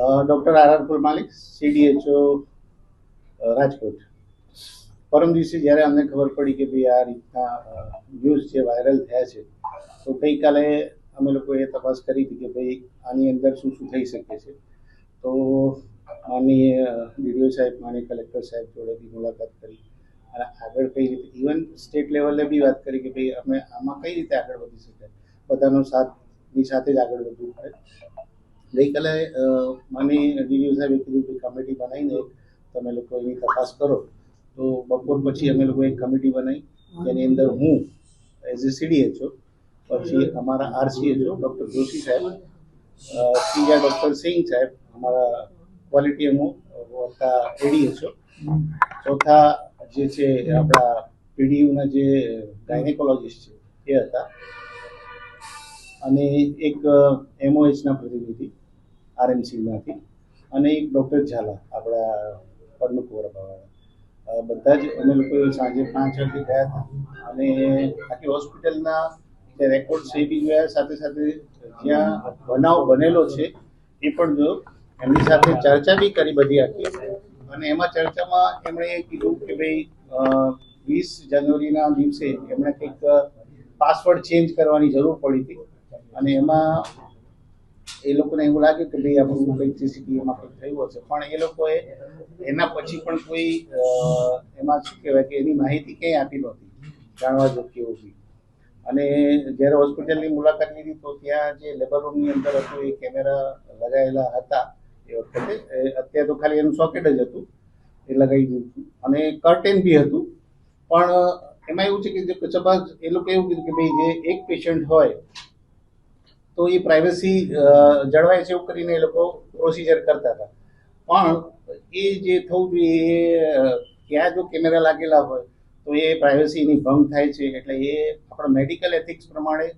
Doctor R R કુલ માલિક, CDHO Rajkot. પરમ દિવસે જ્યારે અમને ખબર પડી કે ભાઈ આ રીતના ન્યૂઝ જે વાયરલ થયા છે, તો ગઈકાલે અમે લોકોએ તપાસ કરી હતી કે ભાઈ આની અંદર શું શું થઈ શકે છે. તો આની ડીડીઓ સાહેબ માની કલેક્ટર સાહેબ જોડે બી મુલાકાત કરી. અને આગળ કઈ રીતે ઇવન સ્ટેટ લેવલે બી વાત કરી કે ભાઈ અમે આમાં કઈ રીતે આગળ વધી શકાય. બધાનો સાથની સાથે જ આગળ વધવું પડે. ગઈકાલે માની ડીડીઓ સાહેબે કીધું કે કમિટી બનાવીને તમે લોકો એની તપાસ કરો. તો બપોર પછી અમે લોકો એક કમિટી બનાવી, જેની અંદર હું એઝ એ સીડીએચઓ પછી અમારા આરસીએચઓ ડૉક્ટર જોશી સાહેબ ત્રીજા ડૉક્ટર સિંહ સાહેબ, અમારા ક્વોલિટી એમઓ વત્તા એડીએચઓ ચોથા જે છે આપણા પીડીયુના જે ગાયનેકોલોજીસ્ટ છે, એ હતા. અને એક એમઓએચના પ્રતિનિધિ. આરએમસીમાંથી અને એક ડૉક્ટર ઝાલા, આપણા પરમકુવરબાવાળા બધા જ, અમે લોકો સાંજે પાંચ વાગે ગયા હતા. અને આખી હોસ્પિટલના જે રેકોર્ડ છે બી જોયા, સાથે સાથે જ્યાં બનાવ બનેલો છે, એ પણ જો એમની સાથે ચર્ચા બી કરી બધી આખી. અને એમાં ચર્ચામાં એમણે કીધું કે ભાઈ વીસ જાન્યુઆરીના દિવસે એમણે કંઈક પાસવર્ડ ચેન્જ કરવાની જરૂર પડી હતી. અને એમાં એ લોકોને એવું લાગ્યું કે ભાઈ આપણું કંઈક સીસીટીવીમાં કંઈક થયું હશે. પણ એ લોકોએ એના પછી પણ કોઈ એમાં શું કહેવાય કે એની માહિતી ક્યાંય આપી નહોતી. જાણવા જોગતી હોતી અને જ્યારે હોસ્પિટલની મુલાકાત લીધી, તો ત્યાં જે લેબર રૂમની અંદર હતું, એ કેમેરા લગાવેલા હતા એ વખતે. અત્યારે તો ખાલી એનું સોકેટ જ હતું. એ લગાવી દીધું હતું. અને કર્ટેન બી હતું. પણ એમાં એવું છે કે જે એ લોકો એવું કીધું કે ભાઈ, જે એક પેશન્ટ હોય તો એ પ્રાઇવસી જળવાય છે એવું કરીને એ લોકો પ્રોસિજર કરતા હતા. પણ એ જે થવું જોઈએ એ ક્યાં જો કેમેરા લાગેલા હોય, તો એ પ્રાઇવસીની ભંગ થાય છે. એટલે એ આપણા મેડિકલ એથિક્સ પ્રમાણે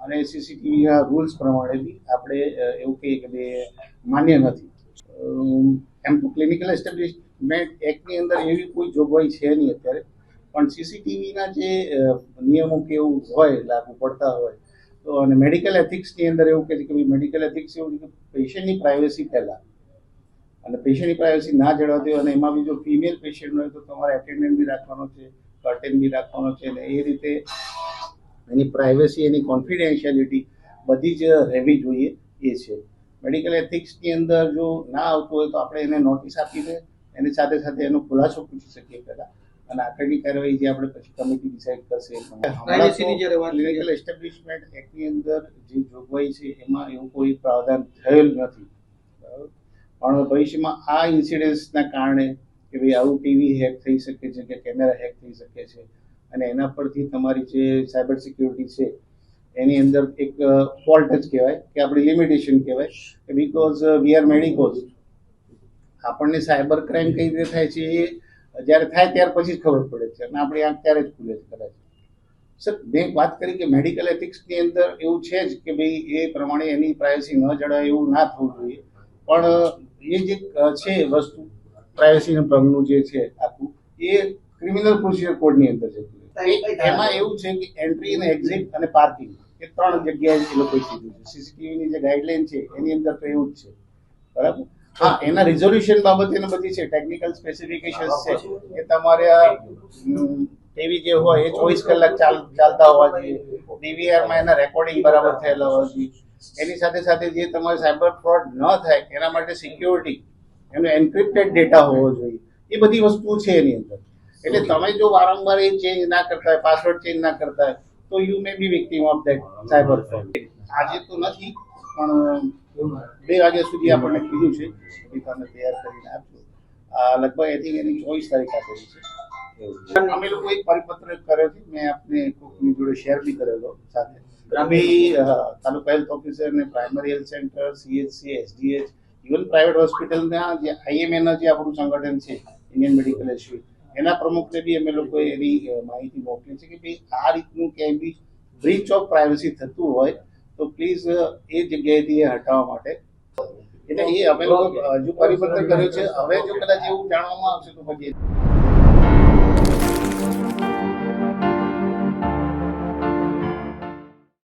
અને સીસીટીવીના રૂલ્સ પ્રમાણે બી આપણે એવું કહીએ કે બે માન્ય નથી. એમ તો ક્લિનિકલ એસ્ટેબ્લિશમેન્ટ એક્ટની અંદર એવી કોઈ જોગવાઈ છે નહીં અત્યારે. પણ સીસીટીવીના જે નિયમો કે એવું હોય, લાગુ પડતા હોય તો અને મેડિકલ એથિક્સની અંદર એવું કહે છે કે મેડિકલ એથિક્સ એવું છે કે પેશન્ટની પ્રાઇવસી પહેલાં. અને પેશન્ટની પ્રાઇવસી ના જળવાતી હોય અને એમાં બી જો ફિમેલ પેશન્ટ હોય તો તમારે એટેન્ડન્ટ બી રાખવાનો છે કર્ટેન બી રાખવાનો છે અને એ રીતે એની પ્રાઇવસી એની કોન્ફિડેન્શિયાલિટી બધી જ રહેવી જોઈએ એ છે. મેડિકલ એથિક્સની અંદર જો ના આવતું હોય તો આપણે એને નોટિસ આપીને એની સાથે સાથે એનો ખુલાસો પૂછી શકીએ પહેલાં. અને આગળની કાર્યવાહી જે આપણે પછી કમિટી ડિસાઇડ કરશે લીગલ એસ્ટેબ્લિશમેન્ટ એક્ટની અંદર જે જોગવાઈ છે એમાં એવું કોઈ પ્રાવધાન થયેલ નથી? પણ ભવિષ્યમાં આ ઇન્સિડન્સના કારણે કે ભાઈ આવું ટીવી હેક થઈ શકે છે કે કેમેરા હેક થઈ શકે છે અને એના પરથી તમારી જે સાયબર સિક્યુરિટી છે એની અંદર એક ફોલ્ટ જ કહેવાય કે આપણી લિમિટેશન કહેવાય કે બીકોઝ વી આર મેડિકોઝ આપણને સાયબર ક્રાઇમ કઈ રીતે થાય છે એ જ્યારે થાય ત્યાર પછી જ ખબર પડે છે અને આપણી આંખ ત્યારે જ ખુલે છે કદાચ. સર મેં વાત કરી કે મેડિકલ એથિક્સની અંદર એવું છે જ કે ભાઈ એ પ્રમાણે એની પ્રાઇવસી ન જળવાય એવું ના થવું જોઈએ. પણ એ જે છે વસ્તુ પ્રાઇવસીના ભંગનું જે છે આખું એ ક્રિમિનલ પ્રોસિજર કોડની અંદર છે એમાં એવું છે કે એન્ટ્રી અને એક્ઝિટ અને પાર્કિંગ એ ત્રણ જગ્યાએ એ લોકોએ કીધું છે. સીસીટીવીની જે ગાઈડલાઈન છે એની અંદર તો એવું જ છે. બરાબર? હા, એના રિઝોલ્યુશન બાબતે ને બધી છે. ટેકનિકલ સ્પેસિફિકેશન્સ છે. કે તમારે ટીવી જે હોય એ ચોવીસ કલાક ચાલ, ચાલતા હોવા જોઈએ. ડીવીઆરમાં એના રેકોર્ડિંગ બરાબર થયેલા હોવા જોઈએ. એની સાથે સાથે જે તમારે સાયબર ફ્રોડ ન થાય, એના માટે સિક્યોરિટી એનો એન્ક્રિપ્ટેડ ડેટા હોવો જોઈએ. એ બધી વસ્તુ છે એની અંદર. એટલે તમે જો વારંવાર એ ચેન્જ ના કરતા હોય પાસવર્ડ ચેન્જ ના કરતા હોય, તો you may be victim of that cyber fraud આજે તો નથી, પણ બે વાગ્યા સુધી આપણને કીધું છે. એ તમે તૈયાર કરીને આપજો. આ લગભગ આઈ થિંક એની ચોવીસ તારીખ આપેલી છે. અમે લોકો એક પરિપત્ર કર્યો છે. મેં આપને કોકની જોડે શેર બી કરેલો સાથે. અમે તાલુકા હેલ્થ ઓફિસર ને primary health centre CHC SDH even private હોસ્પિટલના જે આઈએમએના જે આપણું સંગઠન છે ઇન્ડિયન મેડિકલ એસોસિએશન એના પ્રમુખને બી અમે લોકોએ એની માહિતી મોકલી છે કે ભાઈ આ રીતનું ક્યાંય બી બ્રીચ ઓફ પ્રાઇવસી થતું હોય તો પ્લીઝ એ જગ્યાએથી એ હટાવવા માટે. એટલે એ અમે લોકો હજુ પરિવર્તન કર્યું છે. હવે જો કદાચ એવું જાણવામાં આવશે તો પછી